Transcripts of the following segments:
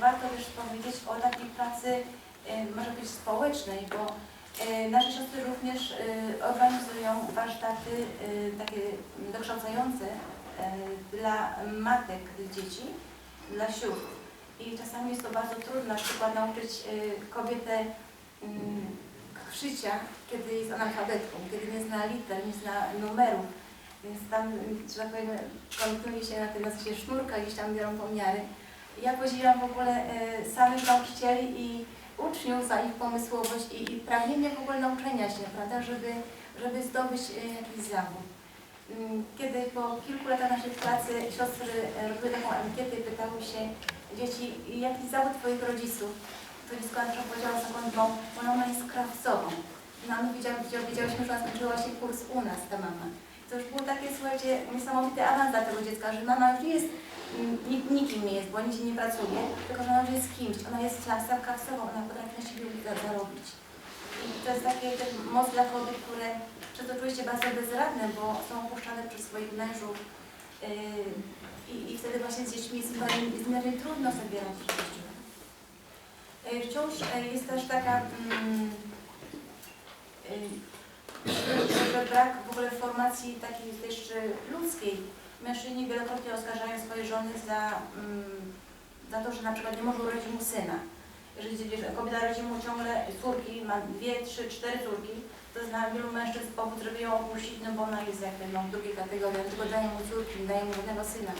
warto też powiedzieć o takiej pracy, y, może być społecznej, bo y, nasze siostry również y, organizują warsztaty takie dokształcające dla matek dzieci, dla sióstr. I czasami jest to bardzo trudno, na przykład nauczyć kobietę mm, szycia, kiedy jest analfabetką, kiedy nie zna liter, nie zna numerów. Więc tam, że tak powiem, kontynuuje się na tym na zasadzie sznurka, gdzieś tam biorą pomiary. Ja podziwiam w ogóle e, samych nauczycieli i uczniów za ich pomysłowość i, i pragnienie w ogóle nauczenia się, prawda, żeby, żeby zdobyć e, jakiś zawód. Mm, Kiedy po kilku latach naszej pracy siostry e, robiły taką ankietę i pytały się dzieci, jaki zawód Twoich rodziców? To dziecko przykład powiedziała sekundną, moja mama jest krawcową. No my wiedział- wiedział- wiedziałyśmy, że ona skończyła się kurs u nas, ta mama. To już było takie, słuchajcie, niesamowity awans dla tego dziecka, że mama już nie jest, mm, nik- nikim nie jest, bo nigdzie nie pracuje, tylko że ona już jest kimś, ona jest klasą krawcową, ona potrafi na siebie za- zarobić. I to jest takie też moc dla kobiet, które czują się bardzo bezradne, bo są opuszczane przez swoich mężów. Yy, i, I wtedy właśnie z dziećmi jest im niezmiernie trudno sobie radzić w. Yy, Wciąż yy, jest też taka mm, yy, że brak w ogóle formacji takiej też ludzkiej. Mężczyźni wielokrotnie oskarżają swoje żony za, mm, za to, że na przykład nie może urodzić mu syna. Jeżeli kobieta rodzi mu ciągle córki, ma dwie, trzy, cztery córki, to dla wielu mężczyzn powód, żeby ją opuścić, no bo ona jest jakby no, w drugiej kategorii, tylko daje mu córki, daje mu żadnego syna.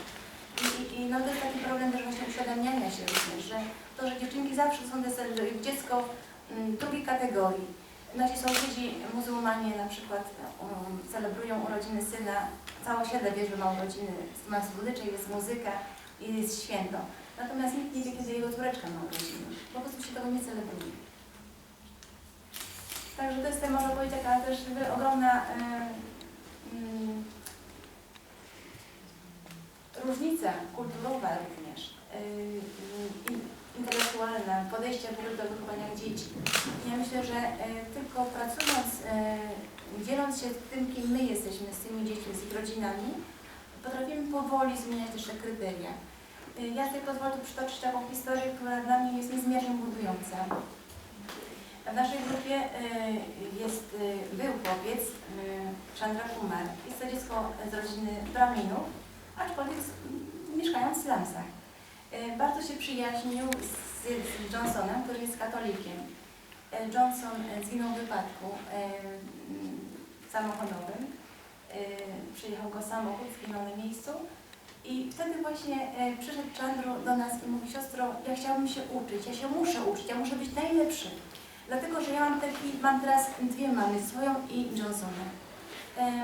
I, i, no to jest taki problem też właśnie uświadamiania się również, że to, że dziewczynki zawsze są des- dziecko mm, drugiej kategorii. Nasi sąsiedzi muzułmanie na przykład um, celebrują urodziny syna, całe osiedle wie, że ma urodziny, ma jest muzyka i jest święto. Natomiast nikt nie wie, kiedy jego córeczka ma urodziny. Po prostu się tego nie celebruje. Także to jest, można powiedzieć, taka też ogromna e, mm, różnica kulturowa również, e, i- intelektualna, podejście w ogóle do wychowania dzieci. Ja myślę, że e, tylko pracując, e, dzieląc się tym, kim my jesteśmy z tymi dziećmi, z ich rodzinami, potrafimy powoli zmieniać też te kryteria. E, Ja sobie pozwolę tu przytoczyć taką historię, która dla mnie jest niezmiernie budująca. W naszej grupie jest, był chłopiec, Chandra Kumar. Jest to dziecko z rodziny Braminów, aczkolwiek z, mieszkają w slumsach. E, Bardzo się przyjaźnił z, z Johnsonem, który jest katolikiem. E, Johnson e, zginął w wypadku e, m, samochodowym. Przyjechał go samochód, zginął na miejscu. I wtedy właśnie przyszedł Chandru do nas i mówi, siostro, ja chciałabym się uczyć, ja się muszę uczyć, ja muszę być najlepszy. Dlatego, że ja mam, taki, mam teraz dwie mamy, swoją i Johnsona.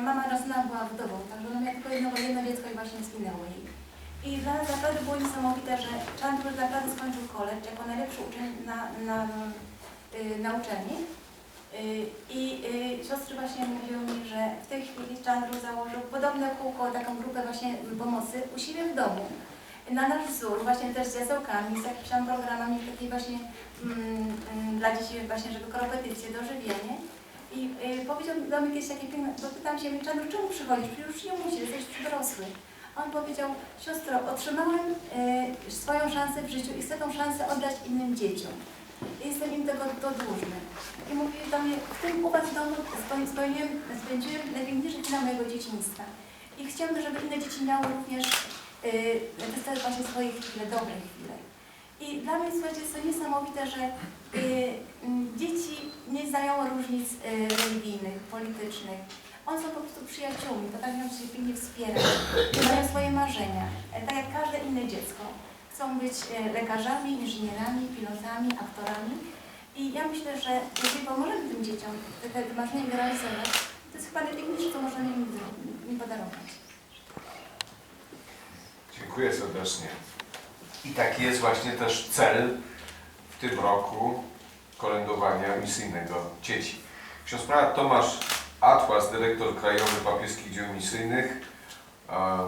Mama Johnsona była wdową, także ona miała tylko jedno, jedno dziecko i właśnie zginęło jej. I dla nas naprawdę było niesamowite, że Chandru naprawdę skończył college jako najlepszy uczeń na, na, y, na uczelni. Y, I y, siostry właśnie mówiły mi, że w tej chwili Chandru założył podobne kółko, taką grupę właśnie pomocy u siebie w domu. Na nasz wzór, właśnie też z jasełkami, z jakimiś tam programami takich właśnie mm, mm, dla dzieci właśnie, żeby korepetycje, dożywienie. I y, powiedział do mnie kiedyś takie piękne, bo pytam się, Chandru, czemu przychodzisz? Przecież już nie musisz, jesteś dorosły. On powiedział, siostro, otrzymałem y, swoją szansę w życiu i chcę tą szansę oddać innym dzieciom. Jestem im tego to dłużny. I mówi do mnie, w tym u Was domu spełniłem, spędziłem najpiękniejsze chwile mojego dzieciństwa. I chciałabym, żeby inne dzieci miały również y, dostać właśnie swoje chwile, dobre chwile. I dla mnie, słuchajcie, jest to niesamowite, że y, mm, dzieci nie znają różnic y, religijnych, politycznych. One są po prostu przyjaciółmi, potrafią się pilnie wspierać, mają swoje marzenia, e, tak jak każde inne dziecko. Chcą być e, lekarzami, inżynierami, pilotami, aktorami. I ja myślę, że jeżeli pomożemy tym dzieciom te, marzenia realizować, to jest chyba najpiękniejsze, co możemy im, im podarować. Dziękuję serdecznie. I taki jest właśnie też cel w tym roku kolędowania misyjnego dzieci. Ksiądz Tomasz Atłas, dyrektor Krajowy Papieskich Dzieł Misyjnych, e,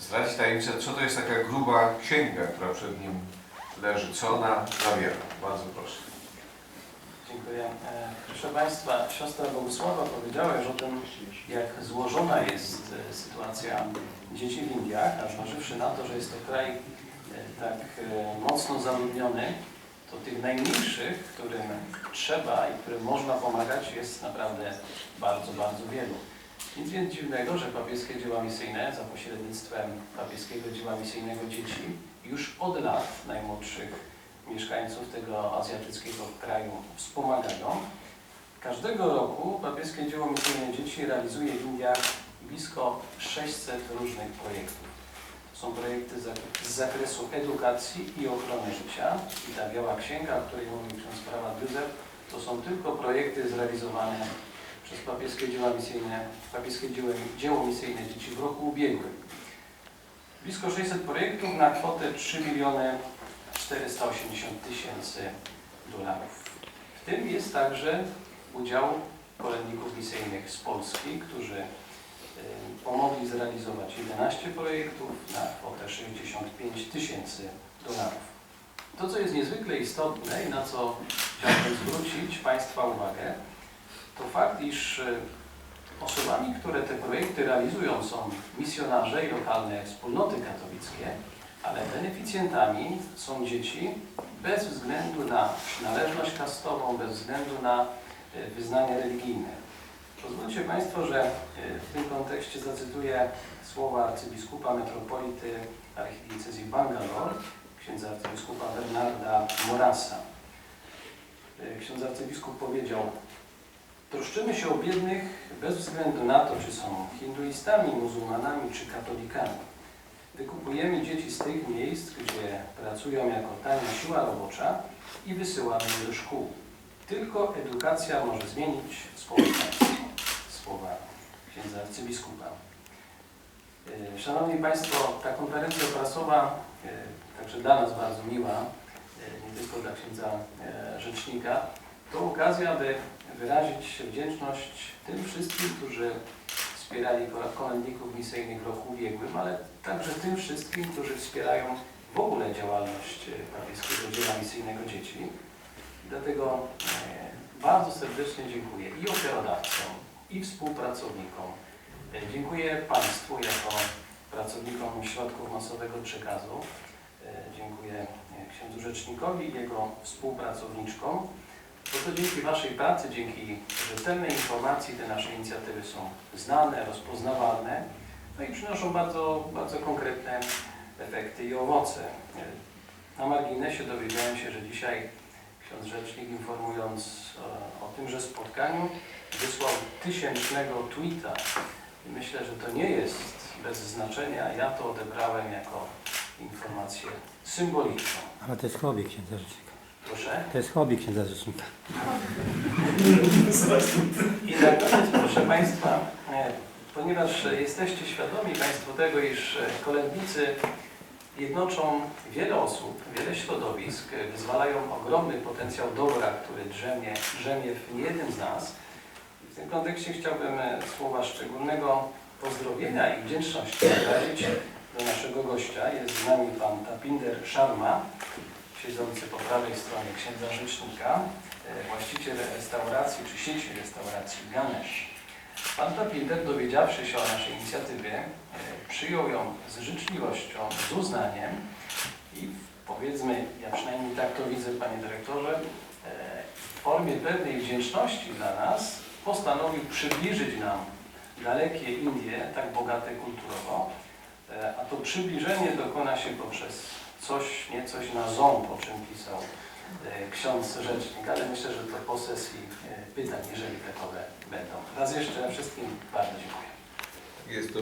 zdradzi tajemnicę, co to jest taka gruba księga, która przed nim leży, co ona zawiera. Bardzo proszę. Dziękuję. E, Proszę Państwa, siostra Bogusława powiedziała już o tym, jak złożona jest e, sytuacja dzieci w Indiach, a zważywszy na to, że jest to kraj tak e, mocno zaludniony, to tych najmniejszych, którym trzeba i którym można pomagać jest naprawdę bardzo, bardzo wielu. Nic więc dziwnego, że papieskie dzieła misyjne za pośrednictwem papieskiego dzieła misyjnego dzieci już od lat najmłodszych mieszkańców tego azjatyckiego kraju wspomagają. Każdego roku papieskie dzieło misyjne dzieci realizuje w Indiach blisko 600 różnych projektów. Są projekty z- zakresu edukacji i ochrony życia. I ta biała księga, o której mówił ksiądz prawa Józef, to są tylko projekty zrealizowane przez papieskie dzieła misyjne, papieskie dzieło, dzieło misyjne dzieci w roku ubiegłym. Blisko 600 projektów na kwotę 3 miliony 480 tysięcy dolarów. W tym jest także udział kolędników misyjnych z Polski, którzy pomogli zrealizować 11 projektów na kwotę 65 tysięcy dolarów. To, co jest niezwykle istotne i na co chciałbym zwrócić Państwa uwagę, to fakt, iż y, osobami, które te projekty realizują są misjonarze i lokalne wspólnoty katolickie, ale beneficjentami są dzieci bez względu na przynależność kastową, bez względu na y, wyznanie religijne. Pozwólcie Państwo, że y, w tym kontekście zacytuję słowa arcybiskupa metropolity archidiecezji Bangalore, księdza arcybiskupa Bernarda Morasa. Y, Ksiądz arcybiskup powiedział, troszczymy się o biednych bez względu na to, czy są hinduistami, muzułmanami czy katolikami. Wykupujemy dzieci z tych miejsc, gdzie pracują jako tania siła robocza i wysyłamy je do szkół. Tylko edukacja może zmienić społeczeństwo. Słowa księdza arcybiskupa. E, Szanowni Państwo, ta konferencja prasowa, e, także dla nas bardzo miła, e, nie tylko dla księdza rzecznika, to okazja, aby wyrazić wdzięczność tym wszystkim, którzy wspierali ko- kolędników misyjnych w roku ubiegłym, ale także tym wszystkim, którzy wspierają w ogóle działalność papieskiego dzieła misyjnego dzieci. Dlatego bardzo serdecznie dziękuję i ofiarodawcom, i współpracownikom. Dziękuję Państwu jako pracownikom środków masowego przekazu. Dziękuję księdzu rzecznikowi i jego współpracowniczkom. Bo to dzięki Waszej pracy, dzięki rzetelnej informacji te nasze inicjatywy są znane, rozpoznawalne, no i przynoszą bardzo, bardzo konkretne efekty i owoce. Na marginesie dowiedziałem się, że dzisiaj ksiądz rzecznik informując e, o tymże spotkaniu wysłał tysięcznego tweeta. I myślę, że to nie jest bez znaczenia. Ja to odebrałem jako informację symboliczną. Ale to jest hobby księdza rzecznika. Proszę. To jest hobby księdza rzecznika. I na koniec, proszę Państwa, e, ponieważ jesteście świadomi Państwo tego, iż e, kolędnicy jednoczą wiele osób, wiele środowisk, e, wyzwalają ogromny potencjał dobra, który drzemie, drzemie w niejednym z nas. W tym kontekście chciałbym e, słowa szczególnego pozdrowienia i wdzięczności wyrazić do naszego gościa. Jest z nami pan Tapinder Sharma, siedzący po prawej stronie księdza rzecznika, e, właściciel restauracji czy sieci restauracji Ganesh. Pan Tapinder, dowiedziawszy się o naszej inicjatywie, e, przyjął ją z życzliwością, z uznaniem i powiedzmy, ja przynajmniej tak to widzę, panie dyrektorze, e, w formie pewnej wdzięczności dla nas postanowił przybliżyć nam dalekie Indie, tak bogate kulturowo, e, a to przybliżenie dokona się poprzez coś, nie coś na ząb, o czym pisał ksiądz rzecznik, ale myślę, że to po sesji e, pytań, jeżeli takowe będą. Raz jeszcze wszystkim bardzo dziękuję. Jest to